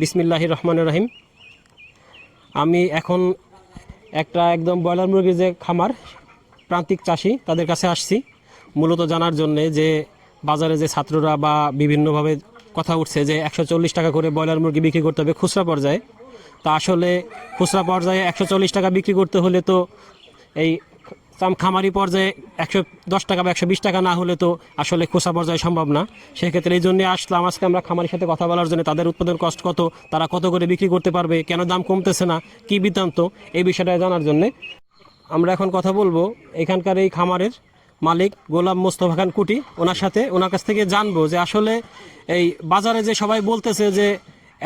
বিসমিল্লাহির রহমান রহিম। আমি এখন একটা একদম ব্রয়লার মুরগির যে খামার, প্রান্তিক চাষি তাদের কাছে আসছি। মূলত জানার জন্যে যে বাজারে যে ছাত্ররা বা বিভিন্নভাবে কথা উঠছে যে একশো চল্লিশ টাকা করে ব্রয়লার মুরগি বিক্রি করতে হবে খুচরা পর্যায়ে, তা আসলে খুচরা পর্যায়ে একশো চল্লিশ টাকা বিক্রি করতে হলে তো এই চাম খামারি পর্যায়ে একশো দশ টাকা বা একশো বিশ টাকা না হলে তো আসলে খোসা পর্যায়ে সম্ভব না। সেক্ষেত্রে এই জন্য আসলাম, আজকে আমরা খামারির সাথে কথা বলার জন্য তাদের উৎপাদন কষ্ট কত, তারা কত করে বিক্রি করতে পারবে, কেন দাম কমতেছে না, কি বৃত্তান্ত, এই বিষয়টা জানার জন্যে আমরা এখন কথা বলব এখানকার এই খামারের মালিক গোলাম মোস্তফা খান কুটি। ওনার সাথে ওনার কাছ থেকে জানব যে আসলে এই বাজারে যে সবাই বলতেছে যে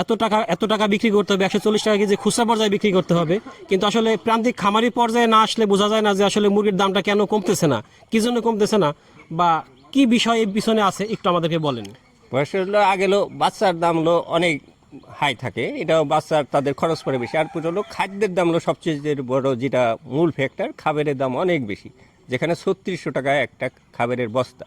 এত টাকা এত টাকা বিক্রি করতে হবে, একশো চল্লিশ টাকা কেজি খুচরা পর্যায়ে বিক্রি করতে হবে। কিন্তু আসলে প্রান্তিক খামারি পর্যায়ে না আসলে বোঝা যায় না যে আসলে মুরগির দামটা কেন কমতেছে না। কি জন্য কমতেছে না? বা কি বিষয় এর পিছনে আছে? একটু আমাদেরকে বলেন। বয়স আগে বাচ্চার দাম হলো অনেক হাই থাকে। এটাও বাচ্চার তাদের খরচ পড়ে বেশি। আর হলো খাদ্যের দাম হলো সবচেয়ে বড় যেটা মূল ফ্যাক্টর খাবারের দাম অনেক বেশি। যেখানে ছত্রিশশো টাকা একটা খাবারের বস্তা।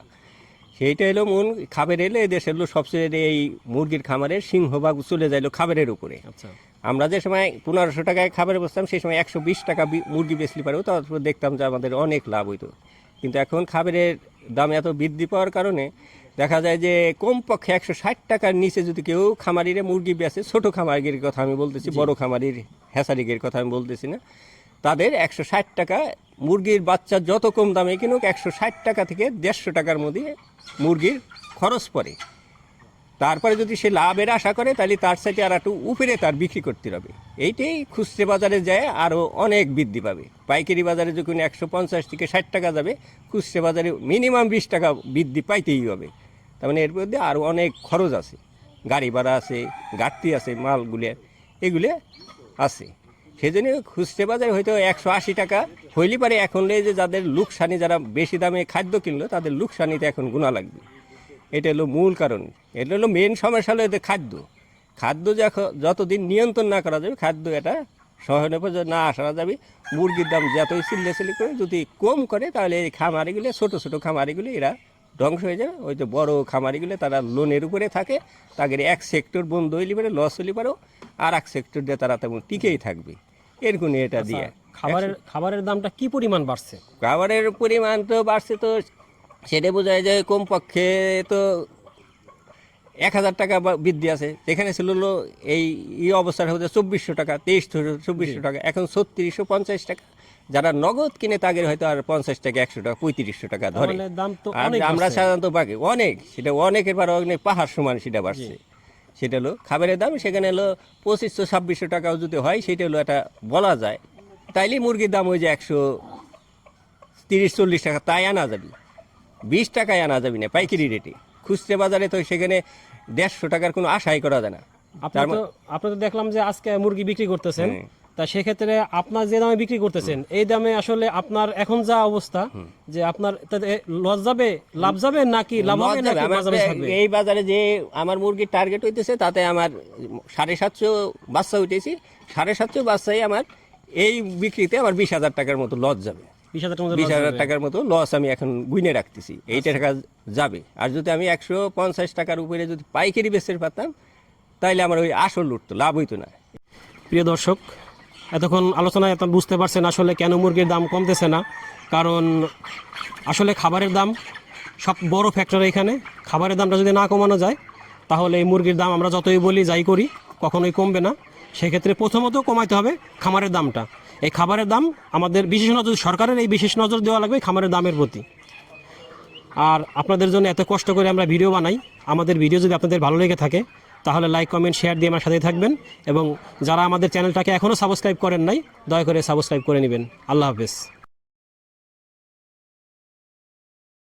সেইটা এলো মূল খাবার এলে দেশের হলো সবচেয়ে এই মুরগির খামারের সিংহভাগ চলে যাইলো খাবারের উপরে। আচ্ছা। আমরা যে সময় পনেরোশো টাকায় খাবার বসতাম সেই সময় একশো বিশ টাকা মুরগি বেচলি পারেও তারপর দেখতাম যে আমাদের অনেক লাভ হইতো। কিন্তু এখন খাবারের দাম এত বৃদ্ধি পাওয়ার কারণে দেখা যায় যে কমপক্ষে একশো ষাট টাকার নিচে যদি কেউ খামারিরে মুরগি বেচে ছোট খামারির কথা আমি বলতেছি বড় খামারির হ্যাসারিগের কথা আমি বলতেছি না তাদের একশো ষাট টাকা। মুরগির বাচ্চা যত কম দামে কিনুক, একশো ষাট টাকা থেকে দেড়শো টাকার মধ্যে মুরগির খরচ পড়ে। তারপরে যদি সে লাভের আশা করে, তাহলে তার সাথে আর একটু উপরে তার বিক্রি করতে হবে। এইটাই খুচরে বাজারে যায় আরও অনেক বৃদ্ধি পাবে। পাইকারি বাজারে যখন একশো পঞ্চাশ থেকে ষাট টাকা যাবে, খুচরে বাজারে মিনিমাম বিশ টাকা বৃদ্ধি পাইতেই হবে। তার মানে এর মধ্যে আরও অনেক খরচ আছে। গাড়ি ভাড়া আছে, ঘাটতি আছে, মালগুলো, এগুলো আছে। সেজন্য খুচরে বাজারে হয়তো একশো আশি টাকা। হইলে পারে এখন এই যে যাদের লুকসানি, যারা বেশি দামে খাদ্য কিনলো, তাদের লুকসানিতে এখন গুণা লাগবে। এটা হলো মূল কারণ। এটা হলো মেন সমস্যা হলো এদের খাদ্য। খাদ্য যতদিন নিয়ন্ত্রণ না করা যাবে, খাদ্য এটা পর্যন্ত না আসা যাবে। মুরগির দাম যতই চিল্লে চিল্লি করে, যদি কম করে, তাহলে এই খামারিগুলো, ছোটো ছোটো খামারিগুলো এরা ধ্বংস হয়ে যাবে। ওই যে বড় খামারিগুলো, তারা লোনের উপরে থাকে। তাদের এক সেক্টর বন্ধ হইলে পারে লস হইলে পারেও, আর এক সেক্টর দিয়ে তারা তেমন টিকেই থাকবে। এরকম এটা দিয়ে। খাবারের খাবারের দামটা কি পরিমাণ বাড়ছে? খাবারের পরিমাণ তো বাড়ছে তো সেটা বোঝায় যে কমপক্ষে তো এক হাজার টাকা বৃদ্ধি আছে। যেখানে ছিল এই এই অবস্থাটা হচ্ছে চব্বিশশো টাকা তেইশশো চব্বিশশো টাকা এখন ছত্রিশশো পঞ্চাশ টাকা। যারা নগদ কিনে তাদের হয়তো আর পঞ্চাশ টাকা একশো টাকা পঁয়ত্রিশশো টাকা ধরে। দাম তো আমরা সাধারণত বাকি অনেক সেটা অনেকের বার অনেক পাহাড় সমান সেটা বাড়ছে। সেটা হলো খাবারের দাম সেখানে হলো পঁচিশশো ছাব্বিশশো টাকাও যদি হয় সেটা হলো একটা বলা যায়। তাইলে মুরগির দাম ওই যে একশো তিরিশ চল্লিশ টাকা তাই আনা যাবে। বিশ টাকায় আনা যাবে না পাইকারি রেটে। খুচরে বাজারে তো সেখানে দেড়শো টাকার কোনো আশাই করা যায় না। আপনার তো তো দেখলাম যে আজকে মুরগি বিক্রি করতেছেন। হ্যাঁ। তা সেক্ষেত্রে আপনার যে দামে বিক্রি করতেছেন এই দামে আসলে আপনার এখন যা অবস্থা যে আপনার লস যাবে লাভ যাবে নাকি লাভ হবে নাকি এই বাজারে যে আমার মুরগির টার্গেট হইতেছে তাতে আমার সাড়ে সাতশো বাচ্চা উঠেছি। সাড়ে সাতশো বাচ্চাই আমার এই বিক্রিতে আমার বিশ হাজার টাকার মতো লস যাবে। বিশ হাজার টাকার মতো লস আমি এখন গুইনে রাখতেছি। এইটা টাকা যাবে। আর যদি আমি একশো পঞ্চাশ টাকার উপরে যদি পাইকারি বেচতে পারতাম তাহলে আমার ওই আসল উঠতো লাভ হইতো না। প্রিয় দর্শক এতক্ষণ আলোচনায় এত বুঝতে পারছেন আসলে কেন মুরগির দাম কমতেছে না। কারণ আসলে খাবারের দাম সব বড় ফ্যাক্টর এখানে। খাবারের দামটা যদি না কমানো যায়, তাহলে এই মুরগির দাম আমরা যতই বলি, যাই করি, কখনোই কমবে না। সেক্ষেত্রে প্রথমত কমাইতে হবে খামারের দামটা। এই খাবারের দাম আমাদের বিশেষ নজর, সরকারের এই বিশেষ নজর দেওয়া লাগবে খামারের দামের প্রতি। আর আপনাদের জন্য এত কষ্ট করে আমরা ভিডিও বানাই। আমাদের ভিডিও যদি আপনাদের ভালো লেগে থাকে তাহলে লাইক কমেন্ট শেয়ার দিয়ে আমার সাথে থাকবেন এবং যারা আমাদের চ্যানেলটাকে এখনও সাবস্ক্রাইব করেন নাই, দয়া করে সাবস্ক্রাইব করে নেবেন। আল্লাহ হাফেজ।